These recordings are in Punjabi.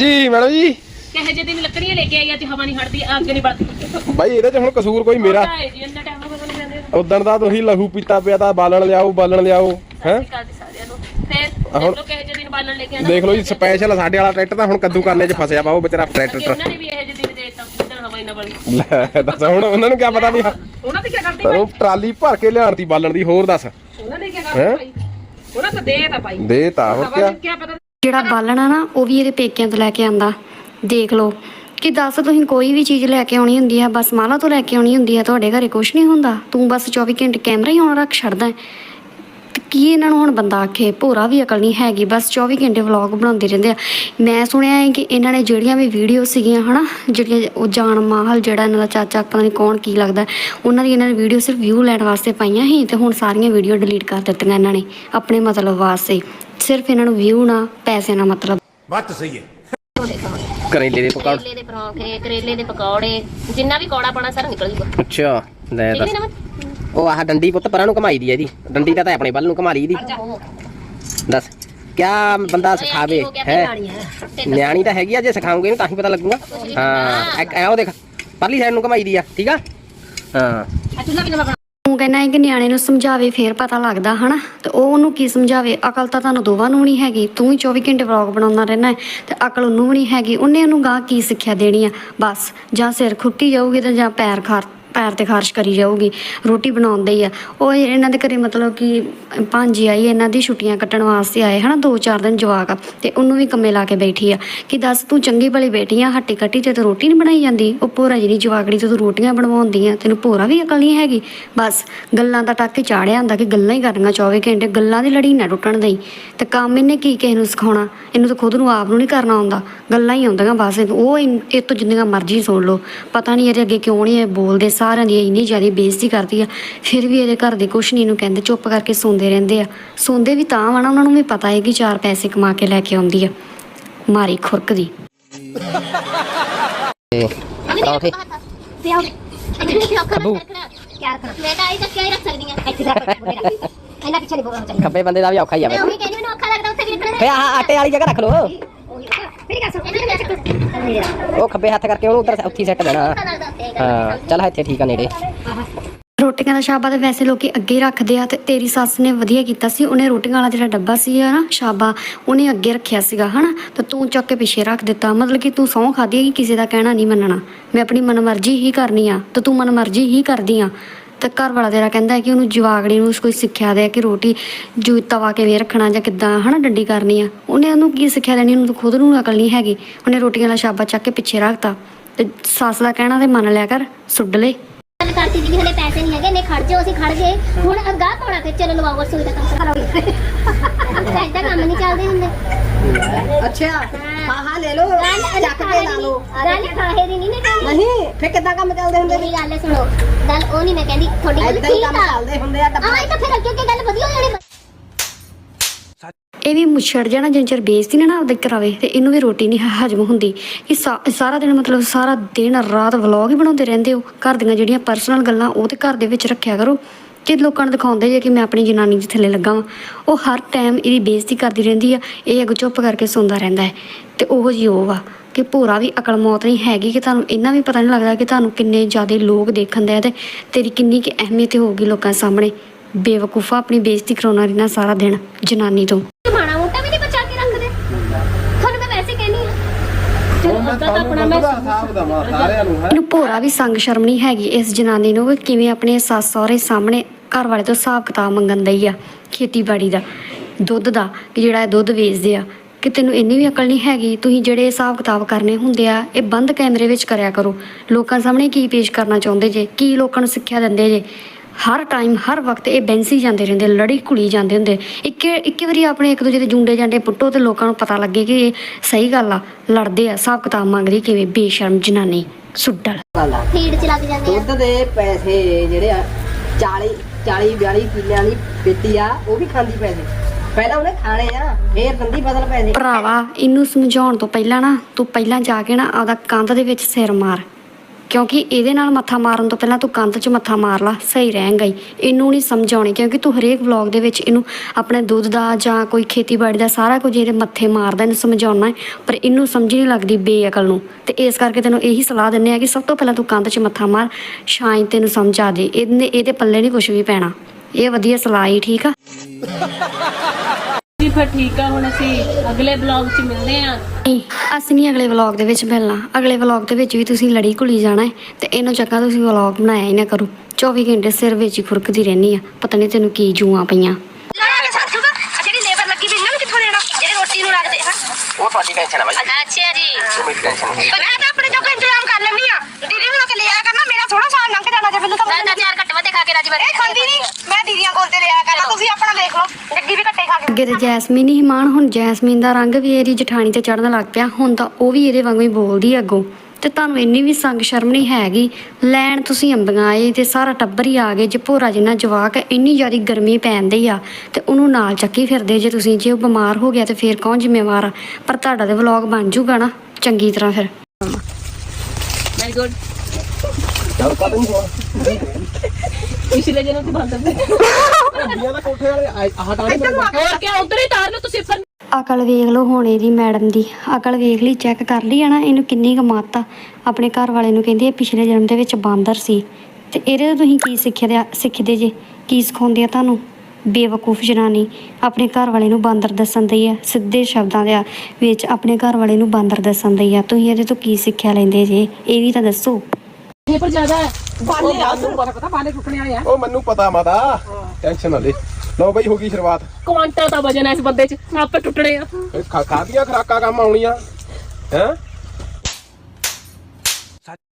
ਜੀ ਮੈਡਮ ਜੀ। ਕਹੇ ਜੇ ਦਿਨ ਲੱਕੜੀਆਂ ਲੈ ਕੇ ਆਈ ਅੱਜ ਹਵਾ ਨਹੀਂ ਹਟਦੀ ਅੱਗ ਨਹੀਂ ਬਲਦੀ ਬਾਈ ਇਹਦੇ 'ਚ ਹੁਣ ਕਸੂਰ ਕੋਈ ਮੇਰਾ? ਹੈ ਜੀ ਇੰਨਾ ਟਾਈਮ ਹੋ ਗਿਆ ਤੁਹਾਨੂੰ ਕਹਿੰਦੇ ਉਦਣ ਦਾ ਤੁਸੀਂ ਲਹੂ ਪੀਤਾ ਪਿਆ ਤਾਂ ਬਾਲਣ ਲਿਆਓ ਬਾਲਣ ਲਿਆਓ ਹੈ? ਕਰਦੇ ਸਾਰਿਆਂ ਨੂੰ। ਫਿਰ ਹੁਣ- ਦੇਖੋ ਕਹੇ ਜੇ ਦਿਨ ਬਾਲਣ ਲੈ ਕੇ ਆਣਾ ਦੇਖ ਲਓ ਜੀ ਸਪੈਸ਼ਲ ਸਾਡੇ ਵਾਲਾ ਟਰੈਕਟਰ ਤਾਂ ਹੁਣ ਕੱਦੂ ਕਰਨੇ 'ਚ ਫਸਿਆ ਵਾ ਉਹ ਵਿਚਾਰਾ ਟਰੈਕਟਰ ਉਹਨਾਂ ਨੇ ਵੀ ਇਹ ਜੇ ਦਿਨ ਦੇ ਹਵਾ ਬਲੀ ਲੈ ਦੱਸ ਹੁਣ ਉਹਨਾਂ ਨੂੰ ਕੀ ਪਤਾ ਵੀ ਉਹਨਾਂ ਤੇ ਕੀ ਕਰਦੇ ਉਹ ਟਰਾਲੀ ਭਰ ਕੇ ਲਿਆਣਤੀ ਬਾਲਣ ਦੀ ਹੋਰ ਦੱਸ। ਉਹਨਾਂ ਨੇ ਕੀ? ਕਰਦੇ ਭਾਈ? ਉਹਨਾਂ ਤਾਂ ਦੇ ਤਾਂ ਭਾਈ। ਦੇ ਤਾਂ ਹੋਰ ਕੀ ਜਿਹੜਾ ਬਾਲਣਾ ਨਾ, ਉਹ ਵੀ ਇਹਦੇ ਪੇਕਿਆਂ ਤੋਂ ਲੈ ਕੇ ਆਂਦਾ ਦੇਖ ਲਓ, ਕਿ ਦੱਸ ਤੁਸੀਂ ਕੋਈ ਵੀ ਚੀਜ਼ ਲੈ ਕੇ ਆਉਣੀ ਹੁੰਦੀ ਆ, ਬਸ ਮਾਲਾ ਤੋਂ ਲੈ ਕੇ ਆਉਣੀ ਹੁੰਦੀ ਆ, ਤੁਹਾਡੇ ਘਰੇ ਕੁਝ ਨਹੀਂ ਹੁੰਦਾ। ਤੂੰ ਬਸ 24 ਘੰਟੇ ਕੈਮਰਾ ਹੀ ਆਨ ਰੱਖ ਛੱਡਦਾ ਕੀ ਇਹਨਾਂ ਨੂੰ ਹੁਣ ਬੰਦਾ ਆਖੇ ਭੋਰਾ ਵੀ ਅਕਲ ਨਹੀਂ ਹੈਗੀ ਬਸ 24 ਘੰਟੇ ਵਲੌਗ ਬਣਾਉਂਦੇ ਰਹਿੰਦੇ ਆ। ਮੈਂ ਸੁਣਿਆ ਹੈ ਕਿ ਇਹਨਾਂ ਨੇ ਜਿਹੜੀਆਂ ਵੀ ਵੀਡੀਓ ਸੀਗੀਆਂ ਹਨਾ ਜਿਹੜੀਆਂ ਉਹ ਜਾਨ ਮਾਹਲ ਜਿਹੜਾ ਇਹਨਾਂ ਦਾ ਚਾਚਾ ਪਤਾ ਨਹੀਂ ਕੌਣ ਕੀ ਲੱਗਦਾ ਉਹਨਾਂ ਦੀ ਇਹਨਾਂ ਨੇ ਵੀਡੀਓ ਸਿਰਫ ਵਿਊ ਲੈਣ ਵਾਸਤੇ ਪਾਈਆਂ ਸੀ ਤੇ ਹੁਣ ਸਾਰੀਆਂ ਵੀਡੀਓ ਡਿਲੀਟ ਕਰ ਦਿੱਤੀਆਂ ਇਹਨਾਂ ਨੇ ਆਪਣੇ ਮਤਲਬ ਵਾਸਤੇ। ਸਿਰਫ ਇਹਨਾਂ ਨੂੰ ਵਿਊ ਨਾ ਪੈਸੇ ਨਾਲ ਮਤਲਬ। ਬਾਤ ਸਹੀ ਹੈ। ਕਰੇਲੇ ਦੇ ਪਕੌੜ। ਕਰੇਲੇ ਦੇ ਪਰੌਂਠੇ ਕਰੇਲੇ ਦੇ ਪਕੌੜੇ ਜਿੰਨਾ ਵੀ ਕੌੜਾ ਪਾਣਾ ਸਾਰਾ ਨਿਕਲ ਜੂਗਾ। ਅੱਛਾ ਲੈ ਦੱਸ। ਨਾ ਉਹ ਆਹ ਡੰਡੀ ਪੁੱਤ ਪਰਾਂ ਨੂੰ ਘਮਾਈ ਦੀ ਹੈ ਇਹਦੀ। ਡੰਡੀ ਤਾਂ ਤਾਂ ਆਪਣੇ ਵੱਲ ਨੂੰ ਘਮਾ ਲਈ ਇਹਦੀ। ਦੱਸ ਕਿਆ ਬੰਦਾ ਸਿਖਾਵੇ ਹੈ ਨਿਆਣੀ ਤਾਂ ਹੈਗੀ ਆ ਜੇ ਸਿਖਾਉਂਗੇ ਇਹਨੂੰ ਤਾਂ ਹੀ ਪਤਾ ਲੱਗੂਗਾ। ਹਾਂ ਐ ਉਹ ਦੇਖ ਪਰਲੀ ਸਾਈਡ ਨੂੰ ਘਮਾਈ ਦੀ ਆ ਠੀਕ ਆ? ਹਾਂ। ਤੂੰ ਕਹਿੰਦਾ ਹੈ ਕਿ ਨਿਆਣੇ ਨੂੰ ਸਮਝਾਵੇ ਫੇਰ ਪਤਾ ਲੱਗਦਾ ਹਨਾ? ਤੇ ਉਹ ਉਹਨੂੰ ਕੀ ਸਮਝਾਵੇ? ਅਕਲ ਤਾਂ ਤੁਹਾਨੂੰ ਦੋਵਾਂ ਨੂੰ ਨਹੀਂ ਹੈਗੀ। ਤੂੰ ਹੀ 24 ਘੰਟੇ ਵਲੌਗ ਬਣਾਉਂਦਾ ਰਹਿਣਾ ਤੇ ਅਕਲ ਉਹਨੂੰ ਵੀ ਨਹੀਂ ਹੈਗੀ। ਉਹਨੇ ਉਹਨੂੰ ਗਾਹ ਕੀ ਸਿੱਖਿਆ ਦੇਣੀ ਆ? ਬਸ ਜਾਂ ਸਿਰ ਖੁੱਟੀ ਜਾਊਗੀ ਤੇ ਜਾਂ ਪੈਰ ਖਾਰ ਪੈਰ ਤੇ ਖਾਰਸ਼ ਕਰੀ ਜਾਊਗੀ, ਰੋਟੀ ਬਣਾਉਂਦੇ ਹੀ ਆ। ਉਹ ਇਹਨਾਂ ਦੇ ਘਰੇ ਮਤਲਬ ਕਿ ਭਾਂਜੀ ਆਈ, ਇਹਨਾਂ ਦੀ ਛੁੱਟੀਆਂ ਕੱਟਣ ਵਾਸਤੇ ਆਏ, ਹਨਾ, ਦੋ ਚਾਰ ਦਿਨ ਜਵਾਕ ਆ, ਤੇ ਉਹਨੂੰ ਵੀ ਕੰਮੇ ਲਾ ਕੇ ਬੈਠੀ ਆ। ਕਿ ਦੱਸ, ਤੂੰ ਚੰਗੀ ਭਲੀ ਬੈਠੀ ਆ, ਹੱਟੀ ਕੱਟੀ ਤੇ ਤੂੰ ਰੋਟੀ ਨਹੀਂ ਬਣਾਈ ਜਾਂਦੀ। ਉਹ ਭੋਰਾ ਜਿਹੜੀ ਜਵਾਕੜੀ ਤੇ ਤੂੰ ਰੋਟੀਆਂ ਬਣਵਾਉਂਦੀ ਆ, ਤੈਨੂੰ ਭੋਰਾ ਵੀ ਅਕਲ ਨਹੀਂ ਹੈਗੀ। ਬਸ, ਗੱਲਾਂ ਦਾ ਟੱਕ ਚਾੜਿਆ ਹੁੰਦਾ ਕਿ ਗੱਲਾਂ ਹੀ ਕਰਨੀਆਂ 24 ਘੰਟੇ, ਗੱਲਾਂ ਦੀ ਲੜੀ ਨਾ ਟੁੱਟਣ ਦੇਈ। ਤੇ ਕੰਮ ਇਹਨੇ ਕੀ ਕਿਸੇ ਨੂੰ ਸਿਖਾਉਣਾ? ਇਹਨੂੰ ਤਾਂ ਖੁਦ ਨੂੰ ਆਪ ਨੂੰ ਨਹੀਂ ਕਰਨਾ ਆਉਂਦਾ। ਗੱਲਾਂ ਹੀ ਆਉਂਦੀਆਂ ਬਸ, ਇਹਨੂੰ। ਉਹ ਇਨ- ਇਹ ਤੋਂ ਜਿੰਨੀਆਂ ਮਰਜ਼ੀ ਸੁਣ ਲਓ। ਪਤਾ ਨਹੀਂ ਇਹਦੇ ਅੱਗੇ ਕਿਉਂ ਨਹੀਂ ਇਹ ਬੋਲਦੇ ਸਾਰਿਆਂ ਦੀ ਇੰਨੀ ਜ਼ਿਆਦਾ ਬੇਇੱਜ਼ਤੀ ਕਰਦੀ ਆ ਫਿਰ ਵੀ ਇਹਦੇ ਘਰ ਦੇ ਕੁਛ ਨਹੀਂ ਇਹਨੂੰ ਕਹਿੰਦੇ ਚੁੱਪ ਕਰਕੇ ਸੁਣਦੇ ਰਹਿੰਦੇ ਆ। ਸੁਣਦੇ ਵੀ ਤਾਂ ਵਾ ਨਾ ਉਹਨਾਂ ਨੂੰ ਵੀ ਪਤਾ ਹੈ ਕਿ ਚਾਰ ਪੈਸੇ ਕਮਾ ਕੇ ਲੈ ਕੇ ਆਉਂਦੀ ਆ। ਮਾਰੀ ਖੁਰਕ ਦੀ ਪਰੌਂਠੇ ਤਾਂ ਆ। ਖੱਬੇ ਬੰਦੇ ਦਾ ਵੀ ਔਖਾ ਹੀ ਮੈਂ ਉਹੀ ਕਹਿੰਦੀ ਮੈਨੂੰ ਔਖਾ ਲੱਗਦਾ ਉੱਥੇ ਵੀ ਰੱਖਣਾ ਫੇ ਆਹ ਆਟੇ ਵਾਲੀ ਜਗ੍ਹਾ ਰੱਖ ਮੇਰਾ ਉਹ ਖੱਬੇ ਹੱਥ ਕਰਕੇ ਉਹਨੂੰ ਉੱਧਰ ਉੱਥੇ ਸੈੱਟ ਦੇਣਾ। ਹਾਂ, ਚੱਲ ਇੱਥੇ ਠੀਕ ਆ ਨੇੜੇ। ਰੋਟੀਆਂ ਦਾ ਸ਼ਾਬਾ ਤੇ ਵੈਸੇ ਲੋਕੀ ਅੱਗੇ ਹੀ ਰੱਖਦੇ ਆ ਤੇ ਤੇਰੀ ਸੱਸ ਨੇ ਵਧੀਆ ਕੀਤਾ ਸੀ। ਉਹਨੇ ਰੋਟੀਆਂ ਵਾਲਾ ਜਿਹੜਾ ਡੱਬਾ ਸੀ ਨਾ ਸ਼ਾਬਾ ਉਹਨੇ ਅੱਗੇ ਰੱਖਿਆ ਸੀਗਾ, ਹਨਾ? ਤੇ ਤੂੰ ਚੱਕ ਕੇ ਪਿੱਛੇ ਰੱਖ ਦਿੱਤਾ। ਮਤਲਬ ਕਿ ਤੂੰ ਸਹੁੰ ਖਾਦੀ ਹੈ ਕਿ ਕਿਸੇ ਦਾ ਕਹਿਣਾ ਨਹੀਂ ਮੰਨਣਾ? ਮੈਂ ਆਪਣੀ ਮਨਮਰਜ਼ੀ ਹੀ ਕਰਨੀ ਆ, ਤੇ ਤੂੰ ਮਨਮਰਜ਼ੀ ਹੀ ਕਰਦੀ ਆ। ਤੇ ਘਰ ਵਾਲਾ ਤੇਰਾ ਕਹਿੰਦਾ ਹੈ ਕਿ ਉਹਨੂੰ ਜਵਾਗੜੀ ਨੂੰ ਕੋਈ ਸਿੱਖਿਆ ਦੇ ਕਿ ਰੋਟੀ ਜੂ ਤਵਾ ਕਿਵੇਂ ਰੱਖਣਾ ਜਾਂ ਕਿੱਦਾਂ, ਹਨਾ, ਡੰਡੀ ਕਰਨੀ ਆ। ਉਹਨੇ ਉਹਨੂੰ ਕੀ ਸਿੱਖਿਆ ਦੇਣੀ? ਉਹਨੂੰ ਖੁਦ ਨੂੰ ਅਕਲ ਨਹੀਂ ਹੈਗੀ। ਉਹਨੇ ਰੋਟੀਆਂ ਵਾਲਾ ਸ਼ਾਬਾ ਚੱਕ ਕੇ ਪਿੱਛੇ ਰੱਖਤਾ ਤੇ ਸੱਸ ਦਾ ਕਹਿਣਾ ਤੇ ਮੰਨ ਲਿਆ ਕਰ ਸੁੱਡ ਲੈ ਗੱਲ ਕਰਤੀ ਜੀ ਹਲੇ ਪੈਸੇ ਨਹੀਂ ਹੈਗੇ ਨੇ ਖੜ ਜਾਓ ਅਸੀਂ ਖੜ ਗਏ। ਹੁਣ ਅਗਾਹ ਪਾਉਣਾ ਤੇ ਚਲੋ ਲਵਾਓ ਰਸੋਈ ਦਾ ਕੰਮ ਕਰੋ। ਐਦਾਂ ਕੰਮ ਨਹੀਂ ਚੱਲਦੇ ਹੁੰਦੇ। ਅੱਛਾ ਹਾਂ ਹਾਂ ਲੈ ਲਓ ਚੱਕ ਕੇ ਲਾ ਲਓ। ਗੱਲ ਖਾਹੇ ਦੀ ਨਹੀਂ ਨਾ ਨਹੀਂ ਫੇ ਕਿੱਦਾਂ ਕੰਮ ਚੱਲਦੇ ਹੁੰਦੇ? ਮੇਰੀ ਗੱਲ ਸੁਣੋ ਗੱਲ ਉਹ ਨਹੀਂ ਮੈਂ ਕਹਿੰਦੀ ਤੁਹਾਡੀ ਗੱਲ ਏਦਾਂ ਹੀ ਠੀਕ ਕੰਮ ਆ। ਚੱਲਦੇ ਹੁੰਦੇ ਆ ਡੱਬਾ ਆਹ ਇਹ ਤਾਂ ਫਿਰ ਅੱਗੇ ਅੱਗੇ ਇਹ ਵੀ ਮੁੱਛੜ ਜਾਣਾ, ਜਿੰਨ ਚਿਰ ਬੇਇੱਜ਼ਤੀ ਨਾ ਨਾ ਆਪਦੇ ਕਰਾਵੇ, ਤੇ ਇਹਨੂੰ ਵੀ ਰੋਟੀ ਨਹੀਂ ਹਜਮ ਹੁੰਦੀ। ਕਿ ਸਾ- ਸਾਰਾ ਦਿਨ ਮਤਲਬ ਸਾਰਾ ਦਿਨ, ਰਾਤ ਵਲੌਗ ਹੀ ਬਣਾਉਂਦੇ ਰਹਿੰਦੇ ਹੋ। ਘਰ ਦੀਆਂ ਜਿਹੜੀਆਂ ਪਰਸਨਲ ਗੱਲਾਂ, ਉਹ ਤੇ ਘਰ ਦੇ ਵਿੱਚ ਰੱਖਿਆ ਕਰੋ। ਕਿ ਲੋਕਾਂ ਨੂੰ ਦਿਖਾਉਂਦੇ ਜੇ ਕਿ ਮੈਂ ਆਪਣੀ ਜਨਾਨੀ ਦੇ ਥੱਲੇ ਲੱਗਾ ਵਾਂ। ਉਹ ਹਰ ਟਾਈਮ ਇਹਦੀ ਬੇਇੱਜ਼ਤੀ ਕਰਦੀ ਰਹਿੰਦੀ ਆ, ਇਹ ਅੱਗ ਚੁੱਪ ਕਰਕੇ ਸੁਣਦਾ ਰਹਿੰਦਾ ਹੈ। ਤੇ ਉਹ ਜੀ ਉਹ ਵਾ ਕਿ ਭੋਰਾ ਵੀ ਅਕਲ ਮੌਤ ਨਹੀਂ ਹੈਗੀ ਕਿ ਤੁਹਾਨੂੰ ਇੰਨਾ ਵੀ ਪਤਾ ਨਹੀਂ ਲੱਗਦਾ ਕਿ ਤੁਹਾਨੂੰ ਕਿੰਨੇ ਜ਼ਿਆਦਾ ਲੋਕ ਦੇਖਣ ਦੇ ਆ ਤੇ ਤੇਰੀ ਕਿੰਨੀ ਕਿ ਅਹਿਮੀਅਤ ਹੋਊਗੀ ਲੋਕਾਂ ਸਾਹਮਣੇ। ਬੇਵਕੂਫਾ ਆਪਣੀ ਬੇਇੱਜ਼ਤੀ ਕਰਾਉਣਾ ਰਹਿਣਾ ਸਾਰਾ ਦਿਨ ਜਨਾਨੀ ਤੋਂ ਮਾਣਾ ਮੋਟਾ ਵੀ ਨਹੀਂ ਬਚਾ ਕੇ ਰੱਖਦੇ ਤੁਹਾਨੂੰ ਮੈਂ ਵੈਸੇ ਕਹਿੰਦੀ ਆ ਚਲੋ ਅੱਧਾ ਤਾਂ ਆਪਣਾ ਮੈਂ ਸਾਰਿਆਂ ਨੂੰ ਭੋਰਾ ਵੀ ਸੰਗ ਸ਼ਰਮ ਨਹੀਂ ਹੈਗੀ ਇਸ ਜਨਾਨੀ ਨੂੰ ਕਿਵੇਂ ਆਪਣੇ ਸੱਸ ਸਹੁਰੇ ਸਾਹਮਣੇ ਘਰ ਵਾਲੇ ਤੋਂ ਹਿਸਾਬ ਕਿਤਾਬ ਮੰਗਣ ਦਈ ਆ ਖੇਤੀਬਾੜੀ ਦਾ ਦੁੱਧ ਦਾ ਕਿ ਜਿਹੜਾ ਇਹ ਦੁੱਧ ਵੇਚਦੇ ਆ। ਕਿ ਤੈਨੂੰ ਇੰਨੀ ਵੀ ਅਕਲ ਨਹੀਂ ਹੈਗੀ ਤੁਸੀਂ ਜਿਹੜੇ ਹਿਸਾਬ ਕਿਤਾਬ ਕਰਨੇ ਹੁੰਦੇ ਆ ਇਹ ਬੰਦ ਕੈਮਰੇ ਵਿੱਚ ਕਰਿਆ ਕਰੋ। ਲੋਕਾਂ ਸਾਹਮਣੇ ਕੀ ਪੇਸ਼ ਕਰਨਾ ਚਾਹੁੰਦੇ ਜੇ ਕੀ ਲੋਕਾਂ ਨੂੰ ਸਿੱਖਿਆ ਦਿੰਦੇ ਜੇ? ਹਰ ਟਾਈਮ ਹਰ ਵਕਤ ਇਹ ਬੈਂਸੀ ਜਾਂਦੇ ਰਹਿੰਦੇ ਲੜੀ ਕੁੜੀ ਜਾਂਦੇ ਹੁੰਦੇ। ਇੱਕੇ ਇੱਕੇ ਵਾਰੀ ਆਪਣੇ ਇੱਕ ਦੂਜੇ ਦੇ ਜੁੰਡੇ ਜਾਂਡੇ ਪੁੱਟੋ ਤੇ ਲੋਕਾਂ ਨੂੰ ਪਤਾ ਲੱਗੇ ਕਿ ਇਹ ਸਹੀ ਗੱਲ ਆ ਲੜਦੇ ਆ ਹਿਸਾਬ ਕਿਤਾਬ ਮੰਗਦੀ ਕਿਵੇਂ? ਬੇਸ਼ਰਮ ਜਨਾਨੀ ਸੁੱਡਲ। ਫੀਡ ਚ ਲੱਗ ਜਾਂਦੇ ਆ। ਦੁੱਧ ਦੇ ਪੈਸੇ ਜਿਹੜੇ ਆ 40 40 42 ਕਿੱਲਿਆਂ ਦੀ ਪੇਟੀ ਆ ਉਹ ਵੀ ਖਾਂਦੀ ਪੈਸੇ। ਪਹਿਲਾਂ ਉਹਨੇ ਖਾਣੇ ਆ ਫੇਰ ਦੰਦੀ ਬਦਲ ਪੈਸੇ। ਭਰਾਵਾ ਇਹਨੂੰ ਸਮਝਾਉਣ ਤੋਂ ਪਹਿਲਾਂ ਨਾ ਤੂੰ ਪਹਿਲਾਂ ਜਾ ਕੇ ਨਾ ਆਪਦਾ ਕੰਧ ਦੇ ਵਿੱਚ ਸਿਰ ਮਾਰ। ਕਿਉਂਕਿ ਇਹਦੇ ਨਾਲ ਮੱਥਾ ਮਾਰਨ ਤੋਂ ਪਹਿਲਾਂ ਤੂੰ ਕੰਧ 'ਚ ਮੱਥਾ ਮਾਰ ਲਾ, ਸਹੀ ਰਹੇਂਗਾ ਹੀ ਇਹਨੂੰ ਨਹੀਂ ਸਮਝਾਉਣੀ ਕਿਉਂਕਿ ਤੂੰ ਹਰੇਕ ਵਲੌਗ ਦੇ ਵਿੱਚ ਇਹਨੂੰ ਆਪਣੇ ਦੁੱਧ ਦਾ ਜਾਂ ਕੋਈ ਖੇਤੀਬਾੜੀ ਦਾ ਸਾਰਾ ਕੁਝ ਇਹਦੇ ਮੱਥੇ ਮਾਰਦਾ, ਇਹਨੂੰ ਸਮਝਾਉਣਾ ਹੈ, ਪਰ ਇਹਨੂੰ ਸਮਝ ਨਹੀਂ ਲੱਗਦੀ ਬੇਅਕਲ ਨੂੰ। ਤੇ ਇਸ ਕਰਕੇ ਤੈਨੂੰ ਇਹੀ ਸਲਾਹ ਦਿੰਨੇ ਆ ਕਿ ਸਭ ਤੋਂ ਪਹਿਲਾਂ ਤੂੰ ਕੰਧ 'ਚ ਮੱਥਾ ਮਾਰ, ਸ਼ਾਇਦ ਤੈਨੂੰ ਸਮਝ ਆ ਜੇ ਇਹਨੇ ਇਹਦੇ ਪੱਲੇ ਨਹੀਂ ਕੁਝ ਵੀ ਪੈਣਾ। ਇਹ ਵਧੀਆ ਸਲਾਹ ਹੀ ਠੀਕ ਆ। ਜੀ ਫਿਰ ਠੀਕ ਆ ਹੁਣ ਅਸੀਂ ਅਗਲੇ ਬਲੌਗ 'ਚ ਮਿਲਦੇ ਆ। ਨਹੀਂ ਅਸੀਂ ਨਹੀਂ ਅਗਲੇ ਵਲੌਗ ਦੇ ਵਿੱਚ ਮਿਲਣਾ। ਅਗਲੇ ਵਲੌਗ ਦੇ ਵਿੱਚ ਵੀ ਤੁਸੀਂ ਲੜੀ ਘੁਲੀ ਜਾਣਾ ਹੈ ਤੇ ਇਹਨੂੰ ਚੱਕਾ ਤੁਸੀਂ ਵਲੌਗ ਬਣਾਇਆ ਹੀ ਨਾ ਕਰੋ। 24 ਘੰਟੇ ਸਿਰ ਵਿੱਚ ਹੀ ਖੁਰਕਦੀ ਰਹਿਣੀ ਆ। ਪਤਾ ਨਹੀਂ ਤੈਨੂੰ ਕੀ ਜੂਆਂ ਪਈਆਂ। ਜਿਹੜੀ ਲੇਬਰ ਲੱਗੀ ਵੀ ਇਹਨਾਂ ਨੂੰ ਕਿੱਥੋਂ ਦੇਣਾ? ਜਿਹੜੇ ਰੋਟੀ ਨੂੰ ਰੱਖਦੇ ਹਾਂ? ਉਹ ਤੁਹਾਡੀ ਟੈਨਸ਼ਨ ਹੈ ਬਾਈ। ਅੱਛਾ ਜੀ। ਮੇਰੀ ਟੈਨਸ਼ਨ ਨਹੀਂ ਪਰ ਮੈਂ ਤਾਂ ਆਪਣੇ ਜੋਗਾ ਇੰਤਜ਼ਾਮ ਕਰ ਲੈਂਦੀ ਆ। ਦੀਦੀ ਨੂੰ ਕਿ ਲਿਆ ਕਰਨਾ ਮੇਰਾ ਥੋੜਾ ਸਾਲ ਲੰਘ ਜਾਣਾ ਜੇ ਮੈਨੂੰ ਤਾਂ ਚਾਰ ਘੱਟ ਵੱਧ ਖਾ ਕੇ ਰਾਜੀ ਇਹ ਖਾਂਦੀ ਨਹੀਂ। ਮੈਂ ਕਰਨਾ ਤੁਸੀਂ ਆਪਣਾ ਦੇਖ ਲਓ ਜੱਗੀ ਵੀ ਘੱਟੇ ਖਾ ਕੇ। ਅੱਗੇ ਤੇ ਜੈਸਮੀਨ ਹੀ ਮਾਨ ਹੁਣ ਜੈਸਮੀਨ ਦਾ ਰੰਗ ਵੀ ਇਹਦੀ ਜਠਾਣੀ ਤੇ ਚੜਨ ਲੱਗ ਪਿਆ ਹੁਣ ਤਾਂ ਉਹ ਵੀ ਇਹਦੇ ਵਾਂਗੂ ਹੀ ਬੋਲਦੀ ਆ ਅੱਗੋਂ। ਤੇ ਤੁਹਾਨੂੰ ਇੰਨੀ ਵੀ ਸੰਗ ਸ਼ਰਮ ਨਹੀਂ ਹੈਗੀ ਲੈਣ ਤੁਸੀਂ ਅੰਬੀਆਂ ਆਏ ਤੇ ਸਾਰਾ ਟੱਬਰ ਹੀ ਆ ਗਏ ਜੇ ਭੋਰਾ ਜਿੰਨਾ ਜਵਾਕ ਹੈ ਇੰਨੀ ਜ਼ਿਆਦਾ ਗਰਮੀ ਪੈਂਦੀ ਆ ਤੇ ਉਹਨੂੰ ਨਾਲ ਚੱਕੀ ਫਿਰਦੇ ਜੇ ਤੁਸੀਂ ਜੇ ਉਹ ਬਿਮਾਰ ਹੋ ਗਿਆ ਤੇ ਫੇਰ ਕੌਣ ਜ਼ਿੰਮੇਵਾਰ ਆ? ਪਰ ਤੁਹਾਡਾ ਤੇ ਵਲੌਗ ਬਣ ਜੂਗਾ ਨਾ ਚੰਗੀ ਤਰ੍ਹਾਂ ਫਿਰ। ਵੈਰੀ ਗੁੱਡ ਚੱਲ ਪਾ ਤੈਨੂੰ ਪਿਛਲੇ ਜਨਮ ਤੇ ਬੰਦ ਦੀਆਂ ਦਾ ਕੋਠੇ ਵਾਲੇ ਆਹ ਟਾਣੇ ਹੋਰ ਕੀ ਉਧਰ ਹੀ ਤਾਰ ਲਓ ਤੁਸੀਂ ਫਿਰ ਅਕਲ ਵੇਖ ਲਓ ਹੁਣ ਇਹਦੀ ਮੈਡਮ ਦੀ। ਅਕਲ ਵੇਖ ਲਈ ਚੈੱਕ ਕਰ ਲਈ ਆ ਨਾ ਇਹਨੂੰ ਕਿੰਨੀ ਕੁ ਮੱਤ ਆ। ਆਪਣੇ ਘਰ ਵਾਲੇ ਨੂੰ ਕਹਿੰਦੀ ਇਹ ਪਿਛਲੇ ਜਨਮ ਦੇ ਵਿੱਚ ਬਾਂਦਰ ਸੀ। ਤੇ ਇਹਦੇ ਤੋਂ ਤੁਸੀਂ ਕੀ ਸਿੱਖਦੇ ਆ ਸਿੱਖਦੇ ਜੇ? ਕੀ ਸਿਖਾਉਂਦੇ ਆ ਤੁਹਾਨੂੰ? ਬੇਵਕੂਫ ਜਨਾਨੀ। ਆਪਣੇ ਘਰ ਵਾਲੇ ਨੂੰ ਬਾਂਦਰ ਦੱਸਣ ਦੀ ਆ ਸਿੱਧੇ ਸ਼ਬਦਾਂ ਦੇ ਵਿੱਚ ਆਪਣੇ ਘਰ ਵਾਲੇ ਨੂੰ ਬਾਂਦਰ ਦੱਸਣ ਦੀ ਆ। ਤੁਸੀਂ ਇਹਦੇ ਤੋਂ ਕੀ ਸਿੱਖਿਆ ਲੈਂਦੇ ਜੇ? ਇਹ ਵੀ ਤਾਂ ਦੱਸੋ। ਇਹ ਪਰ ਜ਼ਿਆਦਾ ਹੈ। ਉਹ ਮੈਨੂੰ ਪਤਾ ਮਾਤਾ। ਟੈਨਸ਼ਨ ਨਾ ਲੈ। ਲਓ ਬਈ ਹੋ ਗਈ ਸ਼ੁਰੂਆਤ। ਕੁਆਂਟਲ ਦਾ ਵਜਨ ਹੈ ਇਸ ਬੰਦੇ 'ਚ। ਆਪੇ ਟੁੱਟਣੇ ਆ। ਇਹ ਖਾ ਖਾਦੀਆਂ ਖਰਾਕਾਂ ਕੰਮ ਆਉਣੀਆਂ। ਹੈ?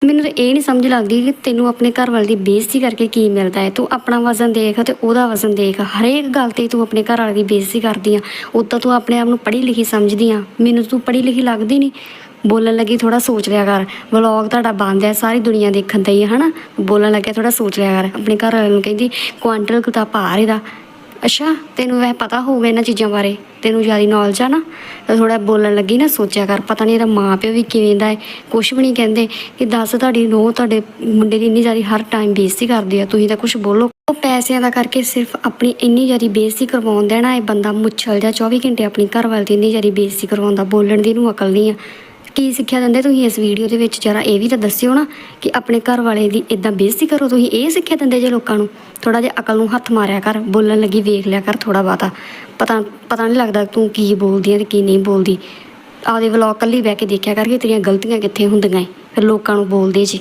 ਮੈਨੂੰ ਤਾਂ ਇਹ ਨਹੀਂ ਸਮਝ ਲੱਗਦੀ ਕਿ ਤੈਨੂੰ ਆਪਣੇ ਘਰ ਵਾਲੇ ਦੀ ਬੇਇੱਜ਼ਤੀ ਕਰਕੇ ਕੀ ਮਿਲਦਾ ਹੈ। ਤੂੰ ਆਪਣਾ ਵਜ਼ਨ ਦੇਖ ਤੇ ਉਹਦਾ ਵਜ਼ਨ ਦੇਖ। ਹਰੇਕ ਗੱਲ ਤੇ ਤੂੰ ਆਪਣੇ ਘਰ ਵਾਲੇ ਦੀ ਬੇਇੱਜ਼ਤੀ ਕਰਦੀ ਆ। ਉਦਾਂ ਤੂੰ ਆਪਣੇ ਆਪ ਨੂੰ ਪੜ੍ਹੀ ਲਿਖੀ ਸਮਝਦੀ ਆ। ਮੈਨੂੰ ਤੂੰ ਪੜ੍ਹੀ ਲਿਖੀ ਲੱਗਦੀ ਨਹੀਂ। ਬੋਲਣ ਲੱਗੀ ਥੋੜਾ ਸੋਚ ਲਿਆ ਕਰ। ਵਲੌਗ ਤੁਹਾਡਾ ਬੰਦ ਹੈ, ਸਾਰੀ ਦੁਨੀਆ ਦੇਖਣ ਦਈ ਹੈ ਹਨਾ? ਬੋਲਣ ਲੱਗਿਆ ਥੋੜਾ ਸੋਚ ਲਿਆ ਕਰ। ਆਪਣੇ ਘਰ ਵਾਲਿਆਂ ਨੂੰ ਕਹਿੰਦੀ, ਕੁਆਂਟਲ ਕੁ ਤਾਂ ਭਾਰ ਇਹਦਾ ਅੱਛਾ, ਤੈਨੂੰ ਵੈਸੇ ਪਤਾ ਹੋਊਗਾ ਇਹਨਾਂ ਚੀਜ਼ਾਂ ਬਾਰੇ। ਤੈਨੂੰ ਜ਼ਿਆਦਾ ਨੌਲੇਜ ਆ ਨਾ? ਤਾਂ ਥੋੜਾ ਬੋਲਣ ਲੱਗੀ ਨਾ, ਸੋਚਿਆ ਕਰ। ਪਤਾ ਨਹੀਂ ਇਹਦਾ ਮਾਂ ਪਿਓ ਵੀ ਕਿਵੇਂ ਦਾ ਹੈ ਕੁਝ ਵੀ ਨਹੀਂ ਕਹਿੰਦੇ। ਕਿ ਦੱਸ ਤੁਹਾਡੀ ਨੂੰਹ ਤੁਹਾਡੇ ਮੁੰਡੇ ਦੀ ਇੰਨੀ ਜ਼ਿਆਦਾ ਹਰ ਟਾਈਮ ਬੇਇੱਜ਼ਤੀ ਕਰਦੀ ਆ, ਤੁਸੀਂ ਤਾਂ ਕੁਝ ਬੋਲੋ। ਉਹ ਪੈਸਿਆਂ ਦਾ ਕਰਕੇ ਸਿਰਫ ਆਪਣੀ ਇੰਨੀ ਜ਼ਿਆਦਾ ਬੇਇੱਜ਼ਤੀ ਕਰਵਾਉਣ ਦੇਣਾ ਇਹ ਬੰਦਾ ਮੁੱਛਲ ਜਾ 24 ਘੰਟੇ ਆਪਣੀ ਘਰ ਵਾਲੀ ਦੀ ਇੰਨੀ ਜ਼ਿਆਦਾ ਬੇਇੱਜ਼ਤੀ ਕਰਵਾਉਂਦਾ, ਬੋਲਣ ਦੀ ਨੂੰ ਅਕਲ ਨਹੀਂ ਆ। ਕੀ ਸਿੱਖਿਆ ਦਿੰਦੇ ਤੁਸੀਂ ਇਸ ਵੀਡੀਓ ਦੇ ਵਿੱਚ? ਜਰਾ ਇਹ ਵੀ ਤਾਂ ਦੱਸਿਓ ਨਾ ਕਿ ਆਪਣੇ ਘਰ ਵਾਲੇ ਦੀ ਇਦਾਂ ਬੇਇੱਜ਼ਤੀ ਕਰੋ। ਤੁਸੀਂ ਇਹ ਸਿੱਖਿਆ ਦਿੰਦੇ ਜੇ ਲੋਕਾਂ ਨੂੰ? ਥੋੜਾ ਜਿਹਾ ਅਕਲ ਨੂੰ ਹੱਥ ਮਾਰਿਆ ਕਰ, ਬੋਲਣ ਲੱਗੀ ਵੇਖ ਲਿਆ ਕਰ ਥੋੜਾ ਬਾਤਾ ਪਤਾ ਪਤਾ ਨਹੀਂ ਲੱਗਦਾ ਤੂੰ ਕੀ ਬੋਲਦੀ ਹੈ ਤੇ ਕੀ ਨਹੀਂ ਬੋਲਦੀ। ਆਪਦੇ ਵਲੌਗ ਕੱਲੀ ਬਹਿ ਕੇ ਦੇਖਿਆ ਕਰਕੇ ਤੇਰੀਆਂ ਗਲਤੀਆਂ ਕਿੱਥੇ ਹੁੰਦੀਆਂ ਏ। ਫਿਰ ਲੋਕਾਂ ਨੂੰ ਬੋਲਦੇ ਜੀ।